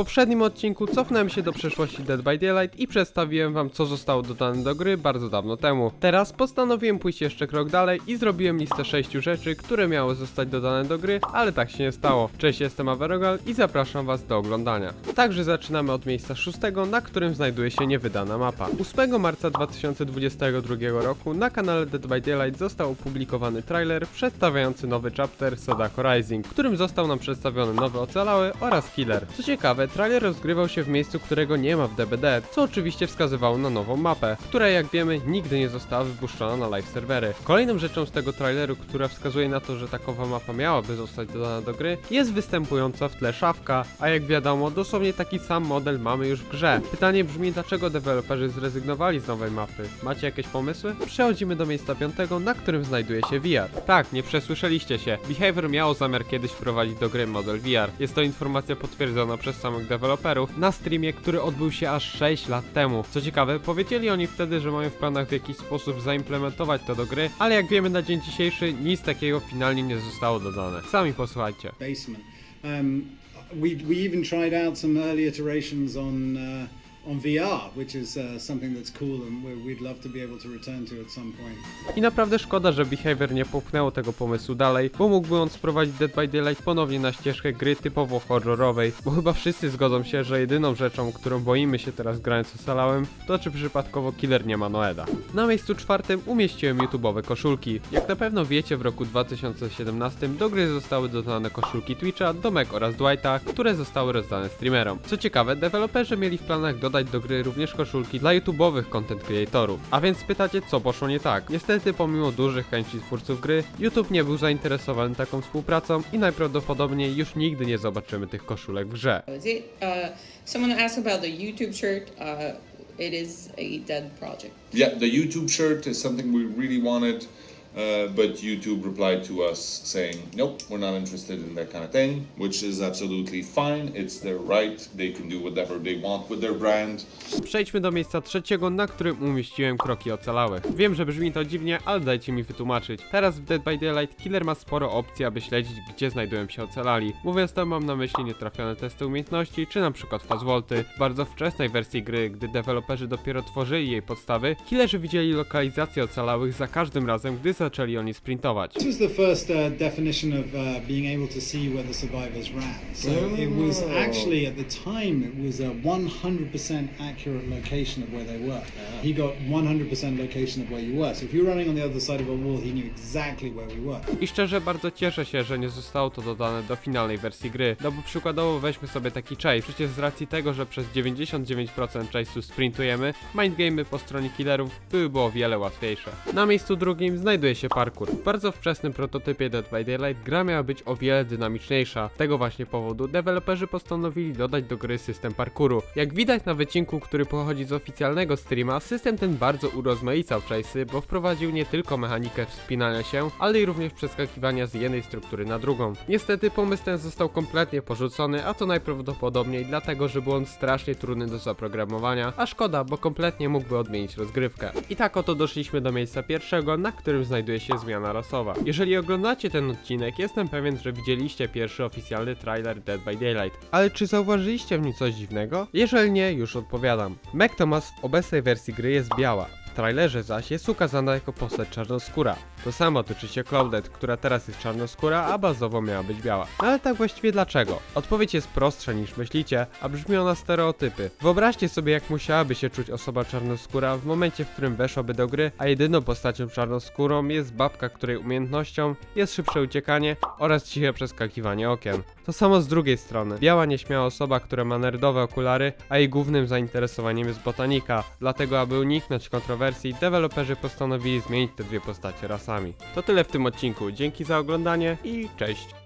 poprzednim odcinku cofnąłem się do przeszłości Dead by Daylight i przedstawiłem wam co zostało dodane do gry bardzo dawno temu. Teraz postanowiłem pójść jeszcze krok dalej i zrobiłem listę 6 rzeczy, które miały zostać dodane do gry, ale tak się nie stało. Cześć, jestem Averogal i zapraszam was do oglądania. Także zaczynamy od miejsca 6, na którym znajduje się niewydana mapa. 8 marca 2022 roku na kanale Dead by Daylight został opublikowany trailer przedstawiający nowy chapter Sadako Rising, w którym został nam przedstawiony nowy ocalały oraz killer. Co ciekawe, trailer rozgrywał się w miejscu, którego nie ma w DBD, co oczywiście wskazywało na nową mapę, która jak wiemy nigdy nie została wypuszczona na live serwery. Kolejną rzeczą z tego traileru, która wskazuje na to, że takowa mapa miałaby zostać dodana do gry, jest występująca w tle szafka, a jak wiadomo, dosłownie taki sam model mamy już w grze. Pytanie brzmi, dlaczego deweloperzy zrezygnowali z nowej mapy? Macie jakieś pomysły? Przechodzimy do miejsca piątego, na którym znajduje się VR. Tak, nie przesłyszeliście się. Behavior miało zamiar kiedyś wprowadzić do gry model VR. Jest to informacja potwierdzona przez samych deweloperów na streamie, który odbył się aż 6 lat temu. Co ciekawe, powiedzieli oni wtedy, że mają w planach w jakiś sposób zaimplementować to do gry, ale jak wiemy na dzień dzisiejszy nic takiego finalnie nie zostało dodane. Sami posłuchajcie. basement. Um, we, we even tried out some early iterations on uh, I naprawdę szkoda, że Behavior nie popchnęło tego pomysłu dalej, bo mógłby on sprowadzić Dead by Daylight ponownie na ścieżkę gry typowo horrorowej, bo chyba wszyscy zgodzą się, że jedyną rzeczą, którą boimy się teraz grając Osalałem, to czy przypadkowo killer nie ma Noeda. Na miejscu czwartym umieściłem YouTube'owe koszulki. Jak na pewno wiecie, w roku 2017 do gry zostały dodane koszulki Twitcha, Domek oraz Dwighta, które zostały rozdane streamerom. Co ciekawe, deweloperzy mieli w planach dodać do gry również koszulki dla YouTube'owych content creatorów. A więc pytacie, co poszło nie tak? Niestety, pomimo dużych chęci twórców gry, YouTube nie był zainteresowany taką współpracą i najprawdopodobniej już nigdy nie zobaczymy tych koszulek w grze. Uh, someone asked about the YouTube shirt. Uh, it is a dead project. Yeah, the YouTube shirt is something we really wanted, uh, but YouTube replied to us saying, nope, we're not interested in that kind of thing, which is absolutely fine. It's their right. They can do whatever they want with their brand. Przejdźmy do miejsca trzeciego, na którym umieściłem kroki ocalałych. Wiem, że brzmi to dziwnie, ale dajcie mi wytłumaczyć. Teraz w Dead by Daylight Killer ma sporo opcji, aby śledzić, gdzie znajdują się ocalali. Mówiąc to, mam na myśli nietrafione testy umiejętności, czy na przykład fazvolty. W bardzo wczesnej wersji gry, gdy deweloperzy dopiero tworzyli jej podstawy, killerzy widzieli lokalizację ocalałych za każdym razem, gdy zaczęli oni sprintować. This was the first uh, definition of uh, being able to see where the survivors ran. So it was actually at the time it was a 100% accurate location of where they were. He got 100% location of where you were. So if you were running on the other side of a wall, he knew exactly where we were. I szczerze bardzo cieszę się, że nie zostało to dodane do finalnej wersji gry. No bo przykładowo weźmy sobie taki chase. Przecież z racji tego, że przez 99% chase'u sprintujemy, mindgamey po stronie killerów byłyby o wiele łatwiejsze. Na miejscu drugim znajduje się parkour. W bardzo wczesnym prototypie Dead by Daylight gra miała być o wiele dynamiczniejsza. Z tego właśnie powodu deweloperzy postanowili dodać do gry system parkouru. Jak widać na wycinku, który pochodzi z oficjalnego streama, system ten bardzo urozmaicał chase'y, bo wprowadził nie tylko mechanikę wspinania się, ale i również przeskakiwania z jednej struktury na drugą. Niestety pomysł ten został kompletnie porzucony, a to najprawdopodobniej dlatego, że był on strasznie trudny do zaprogramowania, a szkoda, bo kompletnie mógłby odmienić rozgrywkę. I tak oto doszliśmy do miejsca pierwszego, na którym znajduje się zmiana rasowa. Jeżeli oglądacie ten odcinek, jestem pewien, że widzieliście pierwszy oficjalny trailer Dead by Daylight. Ale czy zauważyliście w nim coś dziwnego? Jeżeli nie, już odpowiadam. Mac Thomas w obecnej wersji gry jest biała. Trailerze zaś jest ukazana jako postać czarnoskóra. To samo tyczy się Claudette, która teraz jest czarnoskóra, a bazowo miała być biała. No ale tak właściwie dlaczego? Odpowiedź jest prostsza niż myślicie, a brzmi ona stereotypy. Wyobraźcie sobie jak musiałaby się czuć osoba czarnoskóra w momencie, w którym weszłaby do gry, a jedyną postacią czarnoskórą jest babka, której umiejętnością jest szybsze uciekanie oraz ciche przeskakiwanie okien. To samo z drugiej strony. Biała nieśmiała osoba, która ma nerdowe okulary, a jej głównym zainteresowaniem jest botanika. Dlatego, aby uniknąć kontrowersji, deweloperzy postanowili zmienić te dwie postacie rasami. To tyle w tym odcinku. Dzięki za oglądanie i cześć!